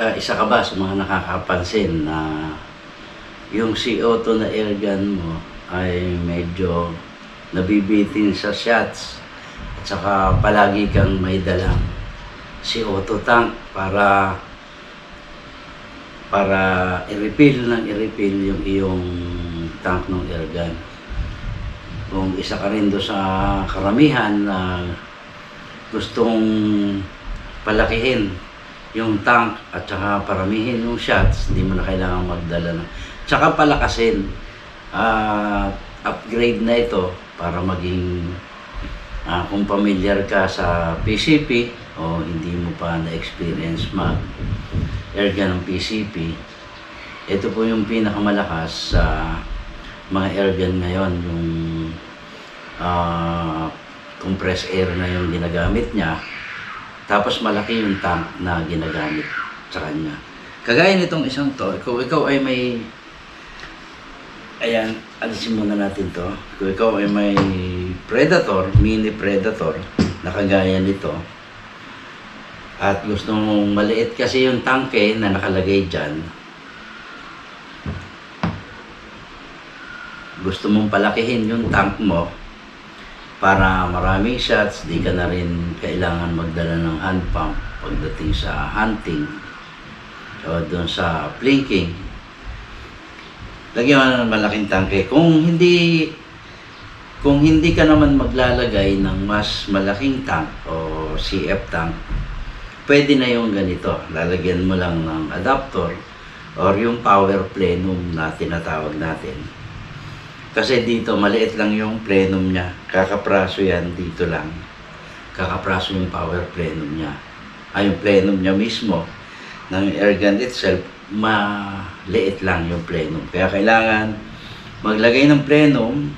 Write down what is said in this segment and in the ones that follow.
ah, isa ka ba sa mga nakakapansin na yung CO2 na airgun mo ay medyo nabibitin sa shots at saka palagi kang may dalang CO2 tank para para i-refill ng i-refill yung iyong tank ng airgun. Kung isa ka rin doon sa karamihan na gustong palakihin yung tank at saka paramihin yung shots, hindi mo na kailangan magdala ng... Tsaka palakasin. Ah, upgrade na ito para maging ah, kung familiar ka sa PCP o hindi mo pa na-experience mag airgun ng PCP, ito po yung pinakamalakas sa mga airgun ngayon, yung ah, compressed air na yung ginagamit niya, tapos malaki yung tank na ginagamit sa kanya. Kagaya nitong isang to, ikaw, ikaw ay may Ayan, alisin muna natin to. Kung ikaw ay may predator, mini predator, na kagaya nito, at gusto mong maliit kasi yung tangke na nakalagay dyan, gusto mong palakihin yung tank mo para maraming shots, di ka na rin kailangan magdala ng hand pump pagdating sa hunting o doon sa plinking lagyan mo ng malaking tangke. Kung hindi kung hindi ka naman maglalagay ng mas malaking tank o CF tank, pwede na yung ganito. Lalagyan mo lang ng adapter or yung power plenum na tinatawag natin. Kasi dito, maliit lang yung plenum niya. Kakapraso yan dito lang. Kakapraso yung power plenum niya. Ay, yung plenum niya mismo ng airgun itself, maliit lang yung plenum. Kaya kailangan maglagay ng plenum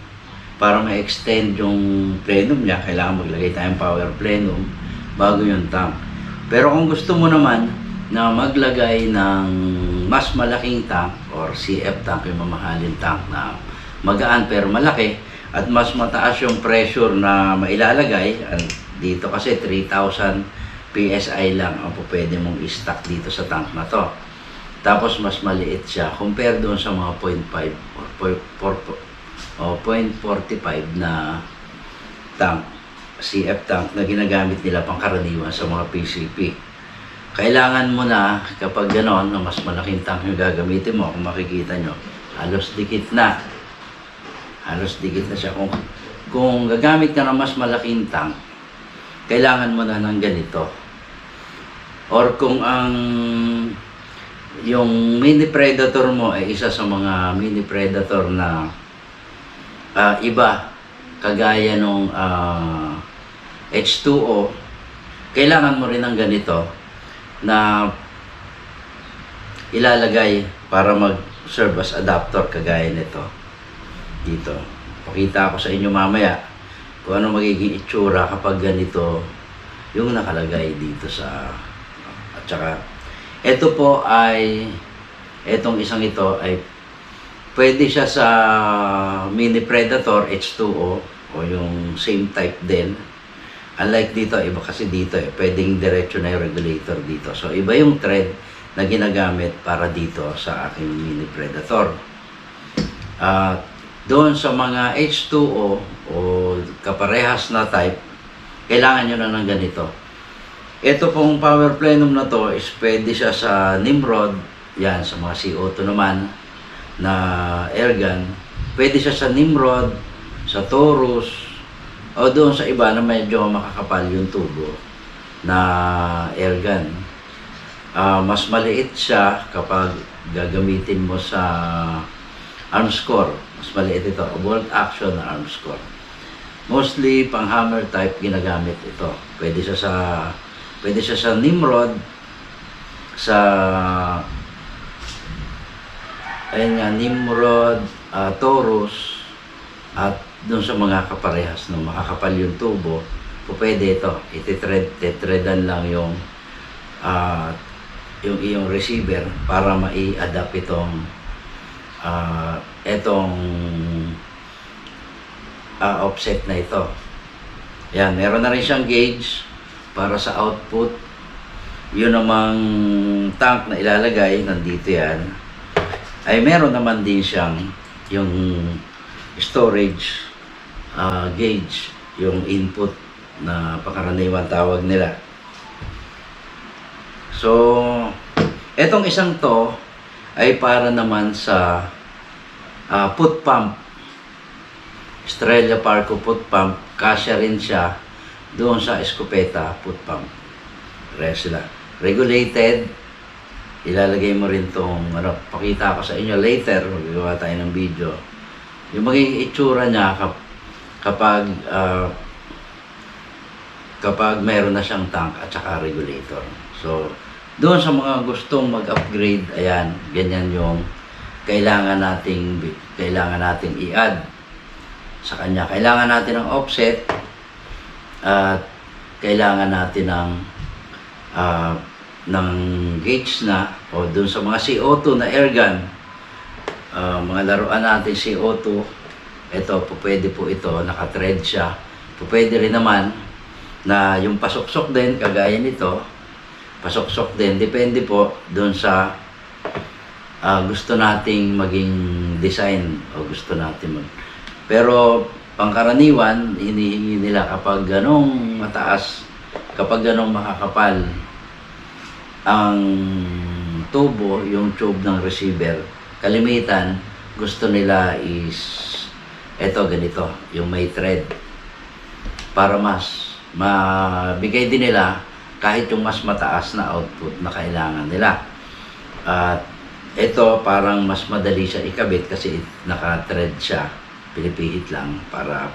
para ma-extend yung plenum niya. Kailangan maglagay tayong power plenum bago yung tank. Pero kung gusto mo naman na maglagay ng mas malaking tank or CF tank, yung mamahalin tank na magaan pero malaki at mas mataas yung pressure na mailalagay, dito kasi 3,000 PSI lang ang pwede mong i-stock dito sa tank na to. Tapos mas maliit siya compare doon sa mga 0.5 or 0.4 o 0.45 na tank, CF tank na ginagamit nila pangkaraniwan sa mga PCP. Kailangan mo na kapag ganon mas malaking tank yung gagamitin mo, kung makikita nyo, halos dikit na. Halos dikit na siya. Kung, kung gagamit ka ng mas malaking tank, kailangan mo na ng ganito. Or kung ang yung mini predator mo ay isa sa mga mini predator na ah, iba kagaya nung ah, H2O kailangan mo rin ng ganito na ilalagay para mag-serve as adapter kagaya nito dito. Pakita ko sa inyo mamaya kung ano magiging itsura kapag ganito yung nakalagay dito sa at saka ito po ay etong isang ito ay pwede siya sa mini predator H2O o yung same type din. Unlike dito iba kasi dito eh. Pwedeng diretso na yung regulator dito. So iba yung thread na ginagamit para dito sa aking mini predator. At doon sa mga H2O o kaparehas na type, kailangan nyo na ng ganito. Ito pong power plenum na to is pwede siya sa Nimrod, yan sa mga CO2 naman na airgun. Pwede siya sa Nimrod, sa Taurus, o doon sa iba na medyo makakapal yung tubo na airgun. Ah, mas maliit siya kapag gagamitin mo sa arms core. Mas maliit ito. Bolt action na arms core. Mostly pang hammer type ginagamit ito. Pwede siya sa pwede siya sa Nimrod sa ayun nga Nimrod, ah, Taurus at doon sa mga kaparehas no makakapal yung tubo pwede ito ititread tetreadan lang yung ah, yung iyong receiver para mai-adapt itong ah etong ah, offset na ito. Yan, meron na rin siyang gauge para sa output yun namang tank na ilalagay, nandito yan, ay meron naman din siyang yung storage ah, gauge, yung input na pakaraniwan tawag nila. So, etong isang to ay para naman sa ah, foot pump. Estrella Parco foot pump. Kasya rin siya doon sa Escopeta foot pump. Rest sila. Regulated. Ilalagay mo rin tong, ano, pakita ko sa inyo later, magagawa tayo ng video. Yung magiging itsura niya kap, kapag ah, kapag meron na siyang tank at saka regulator. So, doon sa mga gustong mag-upgrade, ayan, ganyan yung kailangan nating kailangan nating i-add sa kanya. Kailangan natin ng offset at kailangan natin ng ah, ng gauge na o doon sa mga CO2 na air gun ah, mga laruan natin CO2 ito po pwede po ito naka-thread siya po pwede rin naman na yung pasok-sok din kagaya nito pasok-sok din depende po doon sa ah, gusto nating maging design o gusto natin mag pero pangkaraniwan hinihingi nila kapag ganong mataas kapag ganong makakapal ang tubo, yung tube ng receiver, kalimitan, gusto nila is eto ganito, yung may thread. Para mas mabigay din nila kahit yung mas mataas na output na kailangan nila. At ito parang mas madali siya ikabit kasi naka-thread siya. Pilipihit lang para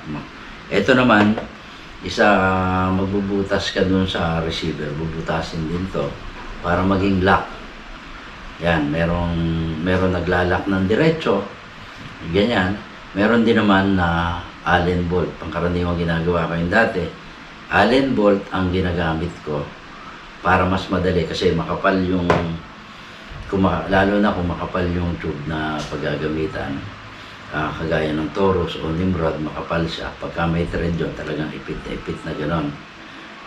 ito naman isa magbubutas ka dun sa receiver, bubutasin din to para maging lock. Yan, merong meron naglalak ng diretso. Ganyan. Meron din naman na Allen bolt. Pangkaraniwang ginagawa ko yung dati. Allen bolt ang ginagamit ko para mas madali kasi makapal yung kuma, lalo na kung makapal yung tube na paggagamitan. Ah, kagaya ng Taurus o Nimrod, makapal siya. Pagka may thread yun, talagang ipit na ipit na gano'n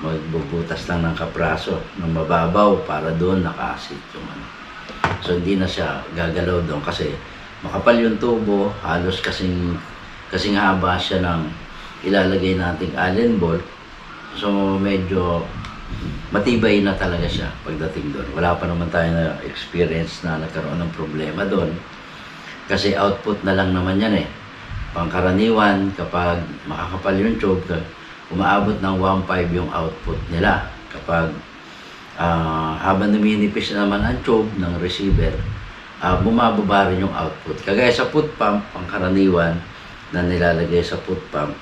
magbubutas lang ng kapraso ng mababaw para doon nakasit yung ano. So hindi na siya gagalaw doon kasi makapal yung tubo, halos kasing kasing haba siya ng ilalagay nating allen bolt. So medyo matibay na talaga siya pagdating doon. Wala pa naman tayo na experience na nagkaroon ng problema doon. Kasi output na lang naman yan eh. Pangkaraniwan, kapag makakapal yung tube, umaabot ng 1.5 yung output nila. Kapag ah, habang numinipis na naman ang tube ng receiver, ah, bumababa rin yung output. Kagaya sa foot pump, pangkaraniwan na nilalagay sa foot pump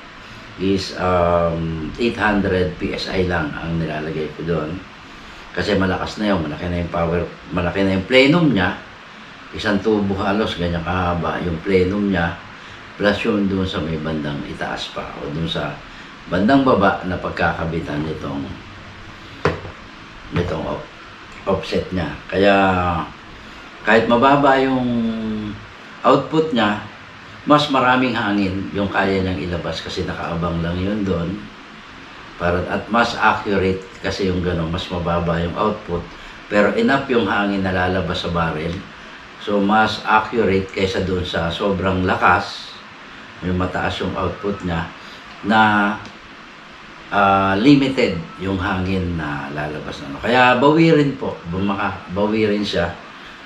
is um, 800 PSI lang ang nilalagay ko doon. Kasi malakas na yun, malaki na yung power, malaki na yung plenum niya. Isang tubo halos, ganyan kahaba yung plenum niya. Plus yun doon sa may bandang itaas pa o doon sa bandang baba na pagkakabitan nitong nitong op- offset niya. Kaya kahit mababa yung output niya, mas maraming hangin yung kaya niyang ilabas kasi nakaabang lang yun doon. Para, at mas accurate kasi yung gano'n, mas mababa yung output. Pero enough yung hangin na lalabas sa barrel. So, mas accurate kaysa doon sa sobrang lakas, yung mataas yung output niya, na ah, limited yung hangin na lalabas na. ano. Kaya bawi rin po, bumaka, bawi rin siya.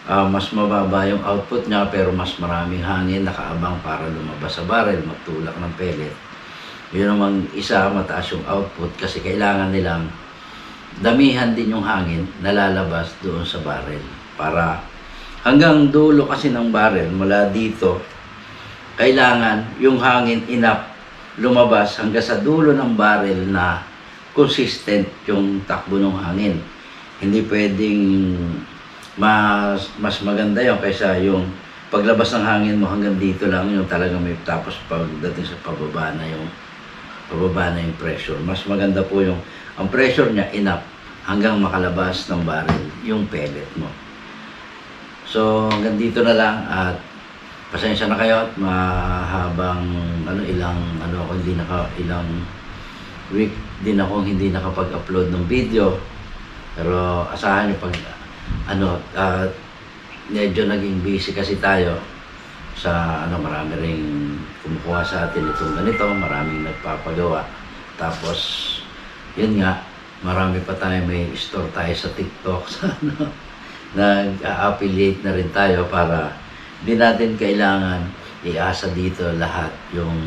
Ah, mas mababa yung output niya pero mas maraming hangin nakaabang para lumabas sa barrel, magtulak ng pellet. Yun namang isa, mataas yung output kasi kailangan nilang damihan din yung hangin na lalabas doon sa barrel para hanggang dulo kasi ng barrel mula dito kailangan yung hangin enough lumabas hanggang sa dulo ng barrel na consistent yung takbo ng hangin. Hindi pwedeng mas mas maganda yun kaysa yung paglabas ng hangin mo hanggang dito lang yung talagang may tapos pagdating sa pababa na yung pababa na yung pressure. Mas maganda po yung ang pressure niya enough hanggang makalabas ng barrel yung pellet mo. So hanggang dito na lang at pasensya na kayo at mahabang ano ilang ano ako hindi naka ilang week din ako hindi nakapag-upload ng video Pero asahan nyo pag ano, ah, medyo naging busy kasi tayo sa ano marami ring kumukuha sa atin itong ganito, maraming nagpapagawa. Tapos yun nga, marami pa tayo may store tayo sa TikTok sa ano, nag-affiliate na rin tayo para hindi natin kailangan iasa dito lahat yung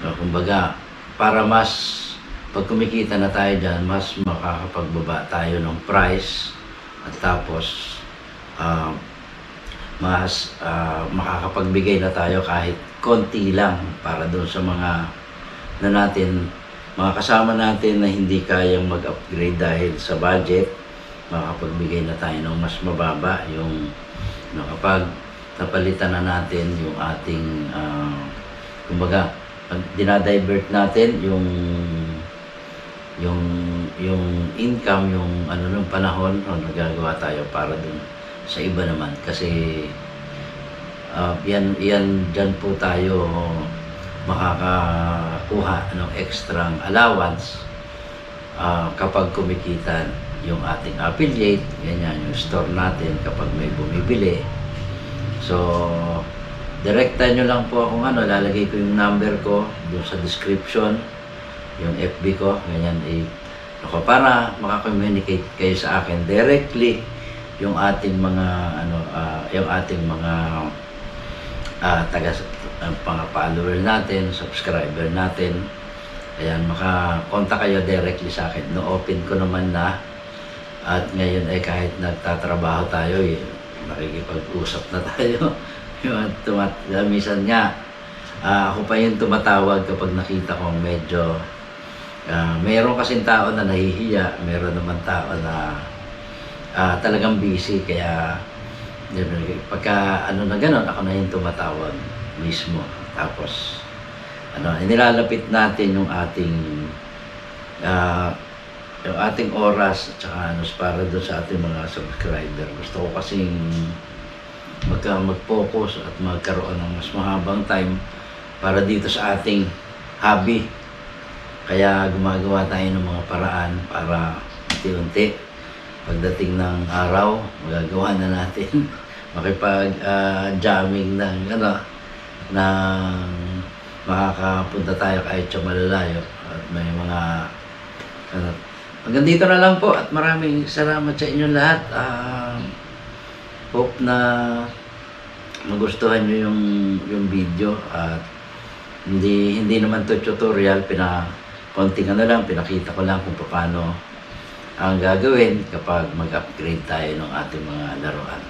uh, kumbaga para mas pag kumikita na tayo dyan, mas makakapagbaba tayo ng price. At tapos ah, mas ah, makakapagbigay na tayo kahit konti lang para doon sa mga na natin mga kasama natin na hindi kayang mag-upgrade dahil sa budget. Makakapagbigay na tayo ng mas mababa yung no, kapag napalitan na natin yung ating ah, kumbaga dinadivert natin yung yung yung income yung ano nung panahon no, nagagawa tayo para dun sa iba naman. Kasi ah, yan yan diyan po tayo makakakuha ng extra allowance ah, kapag kumikita yung ating affiliate, ganyan yung store natin kapag may bumibili. So, direkta nyo lang po akong ano, lalagay ko yung number ko doon sa description, yung FB ko, ganyan eh, ako, para makakommunicate kayo sa akin directly yung ating mga ano ah, yung ating mga ah, taga ang mga follower natin, subscriber natin. Ayan, maka-contact kayo directly sa akin. No open ko naman na at ngayon ay kahit nagtatrabaho tayo, eh, nakikipag-usap na tayo. yung tumat minsan nga, ah, ako pa yung tumatawag kapag nakita ko medyo ah, mayroon kasing tao na nahihiya, mayroon naman tao na ah, talagang busy kaya pagka ano na gano'n, ako na yung tumatawag mismo. Tapos, ano, nilalapit natin yung ating ah, yung ating oras at saka ano, para doon sa ating mga subscriber. Gusto ko kasing magka mag-focus at magkaroon ng mas mahabang time para dito sa ating hobby. Kaya gumagawa tayo ng mga paraan para unti-unti pagdating ng araw, magagawa na natin makipag ah, jamming ng ano ng makakapunta tayo kahit sa malalayo at may mga ano, hanggang dito na lang po at maraming salamat sa inyo lahat. Ah, hope na magustuhan nyo yung yung video at hindi hindi naman to tutorial pina konting ano lang pinakita ko lang kung paano ang gagawin kapag mag-upgrade tayo ng ating mga laruan.